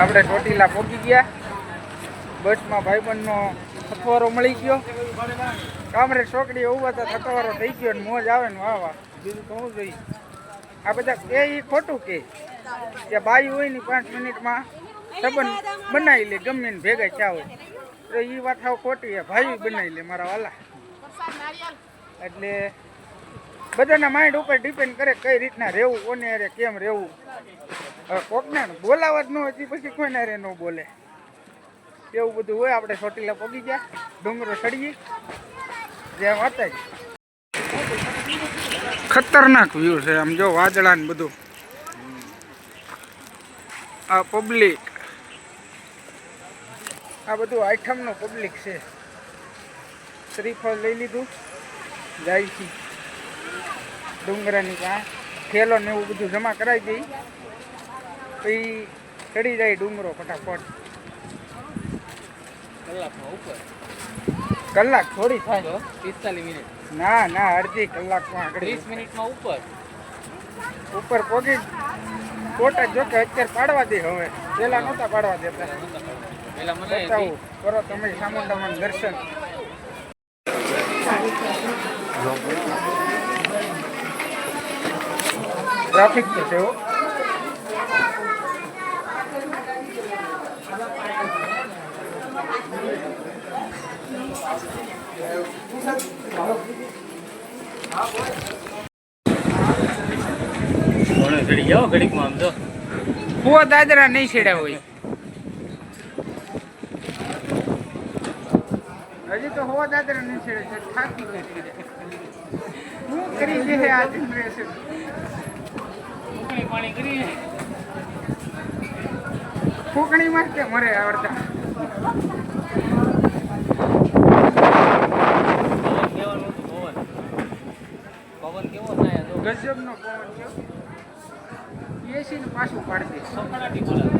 આપણે ચોટીલા પહોંચી ગયા. બસમાં ભાઈબંધનો થકવારો મળી ગયો. કામરે છોકરી ઊભા તો થકવારો થઈ ગયો ને મોજ આવે ને વાહ બીજું તો હું જોઈએ આ બધા કે એ ખોટું કે? કે બાઈ હોય ને પાંચ મિનિટમાં સંબંધ બનાવી લે, ગમે ને ભેગા થયા હોય. તો એ વાત આવ ખોટી છે. ભાઈ બનાવી લે મારા વાલા. એટલે બધાના માઇન્ડ ઉપર ડિપેન્ડ કરે કઈ રીતના રહેવું, કોને અરે કેમ રહેવું. હવે કોકને બોલાવા જ ન હતી, પછી પછી કોઈને રે ન બોલે. એવું બધું હોય, આપણે ચોટીલા પગી ગયા, ડુંગરો ચડીએ જે હતા જ. ખતરનાક વ્યૂ છે, આમ જો વાદળા ને બધું. આ પબ્લિક આ બધું આઈટમનું પબ્લિક છે. શ્રીફળ લઈ લીધું, જાય છે. ડુંગરાની ત્યાં થેલો ને એવું બધું જમા કરાવી દઈ પછી ચડી જાય ડુંગરો ફટાફટ. કલાકમાં ઉપર? કલાક થોડી થાય. પિસ્તાલીસ મિનિટ. ના ના અડધી કલાકમાં આગળ ત્રીસ મિનિટમાં ઉપર? ઉપર પોગી ફોટા જો કે અત્યારે પાડવા દે હવે. પેલા નહોતા પાડવા દેતા. પેલા મને કરો તમે સામુંડામાં દર્શન. ટ્રાફિક તો છે કુવા દાદરા નહીં છેડ્યા હોય. હજી તો હોવા દાદરા નહીં છેડે છે, થાકી હું કરી છે આજ ઉકળી પાણી કરી કોકણી માં કે મરે આવડતા પવન કેવાનું હતું પવન પવન કેવો થાય તો ગજબનો પવન છે. એસી ને પાછું પાડી દે.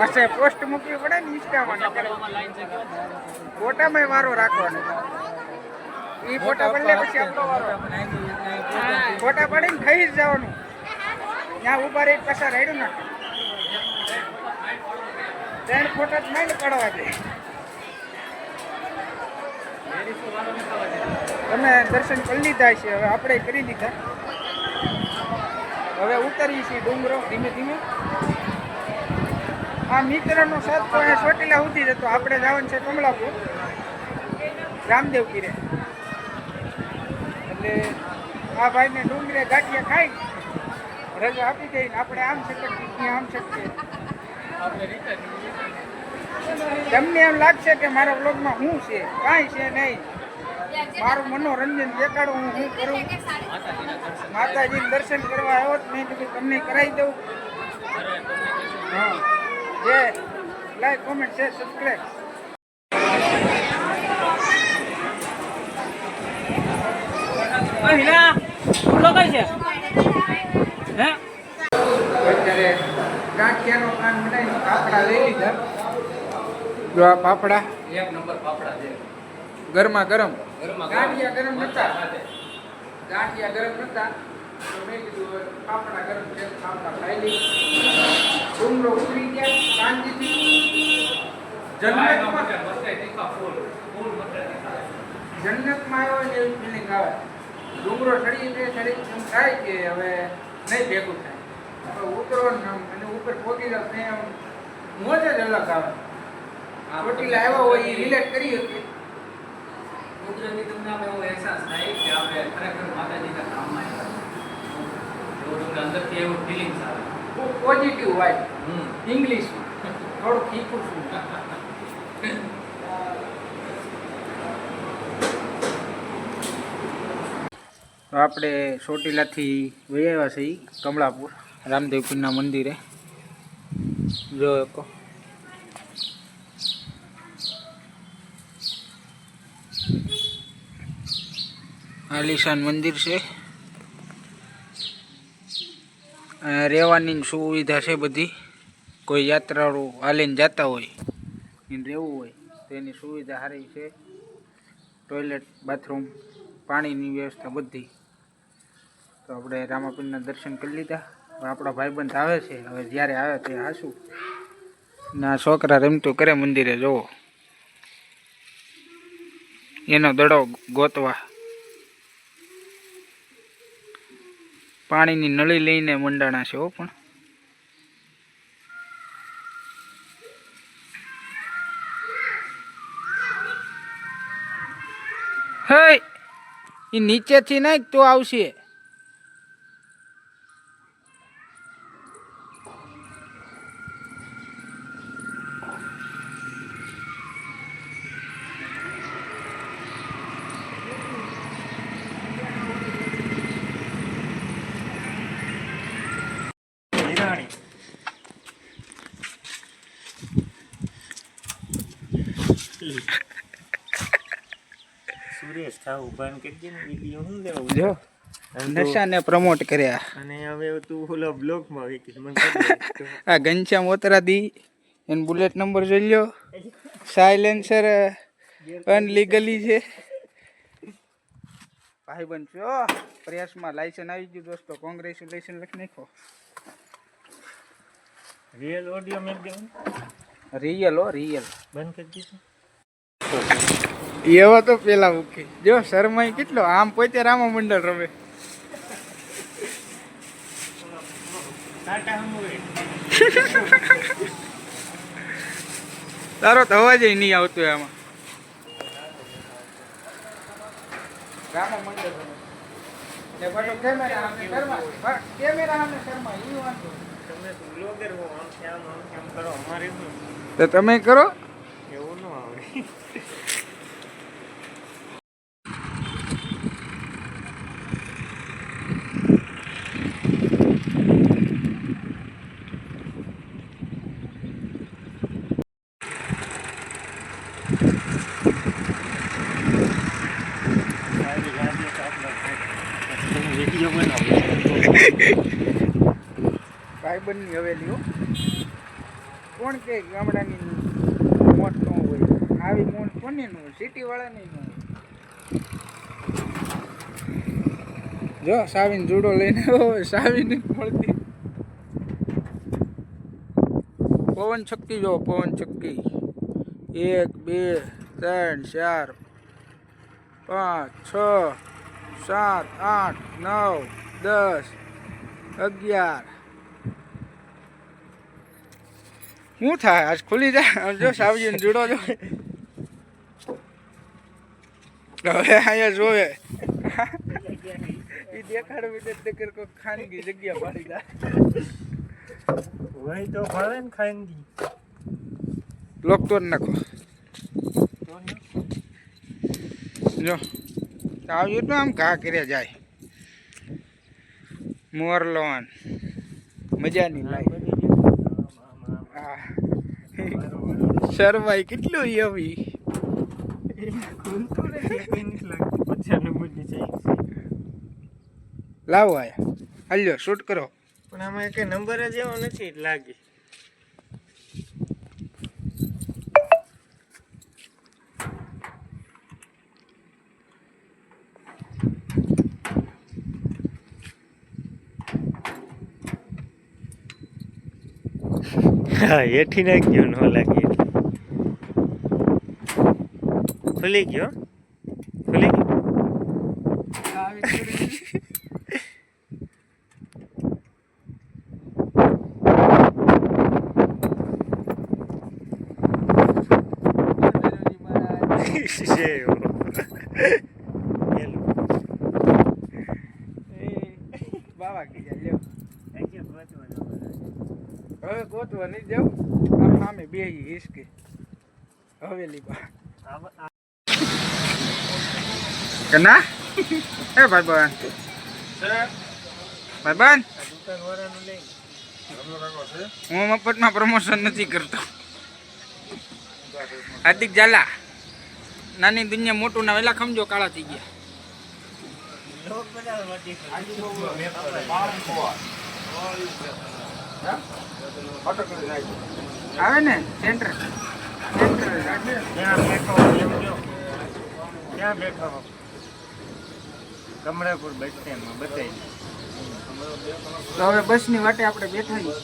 પાસે પોસ્ટ મૂકવી પડે ને ઇન્સ્ટામાં ફોટામાં વારો રાખવાનો. એ ફોટા પડે પછી આપણો વારો. ફોટા પડીને ખાઈ જ જવાનું. ત્યાં ઊભા રહી પાછા રાડ્યું ના ત્રણ ફોટા જ નહીં પડવા દે. તમે દર્શન કરી લીધા છે. હવે આપણે કરી લીધા હવે ઉતરીએ છીએ ડુંગરો ધીમે ધીમે. આ મિત્રનો સાથ ચોટીલા સુધી જતો આપણે જવાનું છે કમલાપુર રામદેવ પીરે. એટલે આ ભાઈને ડુંગરે ગાંઠિયા ખાઈ રજા આપી દઈને આપણે આમ શકીએ આમ શકીએ તમને એમ લાગશે કે મારા બ્લોગમાં શું છે, કાંઈ છે નહીં. મારું મનોરંજન દેખાડું, હું શું કરું? માતાજીને દર્શન કરવા આવ્યો મેં કીધું, તમને કરાવી દઉં. હા. જે લાઈક કોમેન્ટ શેર સબસ્ક્રાઈબ કઈ છે? હે? અત્યારે ગાંઠિયાનો પ્લાન બનાવી પાપડા લઈ લીધા. જો આ પાપડા એક નંબર પાપડા છે. ગરમા ગરમ. ગરમા ગરમ. ગાંઠિયા ગરમ નતા. ગાંઠિયા ગરમ નતા. તો મેં કીધું હવે ગરમ પાપડા ખાઈ લઈ ડુંગરો ઉતરી ગયા શાંતિથી. જન્નતમાં જન્નતમાં આવ્યો ને એવી ફિલિંગ આવે. ડુંગરો ચડી તે ચડી એમ થાય કે હવે નહીં ભેગું થાય. હવે ઉતરો ને અને ઉપર પહોંચી જાવ મોજ જ અલગ આવે. ચોટીલા આવ્યા હોય એ રિલેટ કરી હતી કુદરતી તમને આપણે એવો અહેસાસ થાય કે આપણે ખરેખર માતાજીના આવ્યા તમને અંદરથી એવું ફિલિંગ્સ આવે. પોઝિટિવ વાઇબ ઇંગ્લિશ થોડું ખીખું છું. તો આપણે ચોટીલાથી વહી આવ્યા છીએ કમળાપુર રામદેવપીરના મંદિરે. જો એક. આલિશાન મંદિર છે અહીંયા રહેવાની સુવિધા છે બધી. કોઈ યાત્રાળુ હાલીને જતા હોય એને રહેવું હોય, તો એની સુવિધા સારી છે. ટોયલેટ બાથરૂમ પાણીની વ્યવસ્થા બધી. તો આપણે રામાપીરના દર્શન કરી લીધા. હવે આપણા ભાઈબંધ આવે છે. હવે જ્યારે આવે તે હાસું. ના, છોકરા રમતું કરે મંદિરે, જુઓ. એનો દડો ગોતવા. પાણીની નળી લઈને મંડાણા છે હો પણ. હે એ નીચેથી નાખ તો આવશે. સુરેશ ખાવું બંધ કરી દે ને વીડિયો હું લેવું? જો. નશાને પ્રમોટ કર્યા. અને હવે તું ઓલો બ્લોગમાં વીકીશ મને. આ ઘનશ્યામ ઓતરાદી એનો બુલેટ નંબર જોઈ લ્યો. સાયલેન્સર અનલીગલી છે. ભાઈ બનશો પ્રયાસમાં લાયસન્સ આવી ગયું દોસ્તો. કોંગ્રેચ્યુલેશન લખી નાખો રિયલ ઓડિયો મેં દેવું રિયલ ઓ રિયલ બંધ કરી દીધું. એવો તો પેલા મૂકી. જો શરમાઈ કેટલો? આમ પોતે રામા. મંડળ રમે તારો તો અવાજ નહીં આવતો આમાં રામા. મંડળ રમે કેમેરા શરમા કેમેરા વાંધો તો તમે કરો એવું ન આવડે સારી લાગે તો આપણે વીડિયો બનાવો ભાઈબંધની હવેલીઓ. કોણ કે ગામડાની મોત ન હોય? આવી મોત કોની ન હોય? સિટી વાળાની ન હોય? જો, સાવીન જુડો લઈને સાવીન મળતી. પવન છક્કી જો, પવન છક્કી. એક, બે, ત્રણ, ચાર, પાંચ, છ, સાત, આઠ, નવ, દસ, અગિયાર શું થાય? આજ ખુલી જાય? જો સાવજી જુડો જો. હવે અહીંયા જોવે. એ તે કોઈ ખાનગી જગ્યા પાડી જાય હોય તો ભાવે ને ખાનગી. લોક તોડ નાખો. જો. આવ્યું તો આમ ઘા કર્યા જાય. મોરલોન મજાની લાઈ શરમાઈ કેટલું એવી લાવો આયા. હાલ્યો શૂટ કરો. પણ આમાં કઈ નંબર જ એવો નથી લાગે. હા એઠી નાખ્યો ન લાગે. ખુલી ગયો ખુલી ગયો હવે ગોતવા નહીં જવું સામે બે હિસકે હવેલી બા આમ- આમ કે ના એ ભાઈ બન ભાઈ બન દુકાનવાળાનું લઈને. હું મફતમાં પ્રમોશન નથી કરતો. હાર્દિક ઝાલા, નાની દુનિયા મોટું ના, વેલા સમજો કાળા થઈ ગયા. આવે ને સેન્ટર સેન્ટર ત્યાં બેઠો ત્યાં બેઠો. કમળાપુર બસ સ્ટેન્ડમાં બતાવી તો હવે બસની વાટે આપણે બેઠા.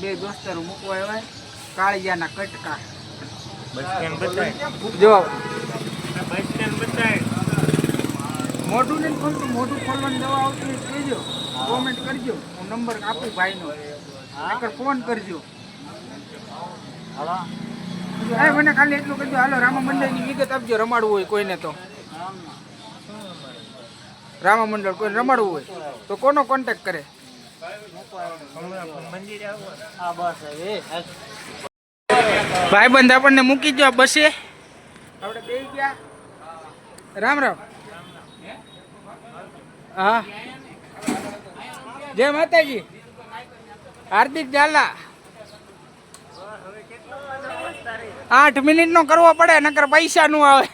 બે દોસ્તારો મૂકવા આવ્યા. કાળિયાના કટકા. બસ સ્ટેન્ડ બતાવી જો. બસ સ્ટેન્ડ બતાવી મોઢું નહીં ખોલતું મોઢું ખોલવાની દવા આવતી હોય કહેજો. કોમેન્ટ કરજો. હું નંબર આપું ભાઈનો. નકર ફોન કરજો. મને ખાલી એટલું કહેજો. હાલો રામા મંદિરની વિગત આપજો. રમાડવું હોય કોઈને તો. રામા મંડળ કોઈ રમાડવું હોય તો કોનો કોન્ટેક કરે? ભાઈબંધ આપણને મૂકી જો બસે. આપણે બે ગયા. રામ રામ. હા. જય માતાજી. હાર્દિક ઝાલા. આઠ મિનિટ નો કરવો પડે નકર પૈસા નું આવે.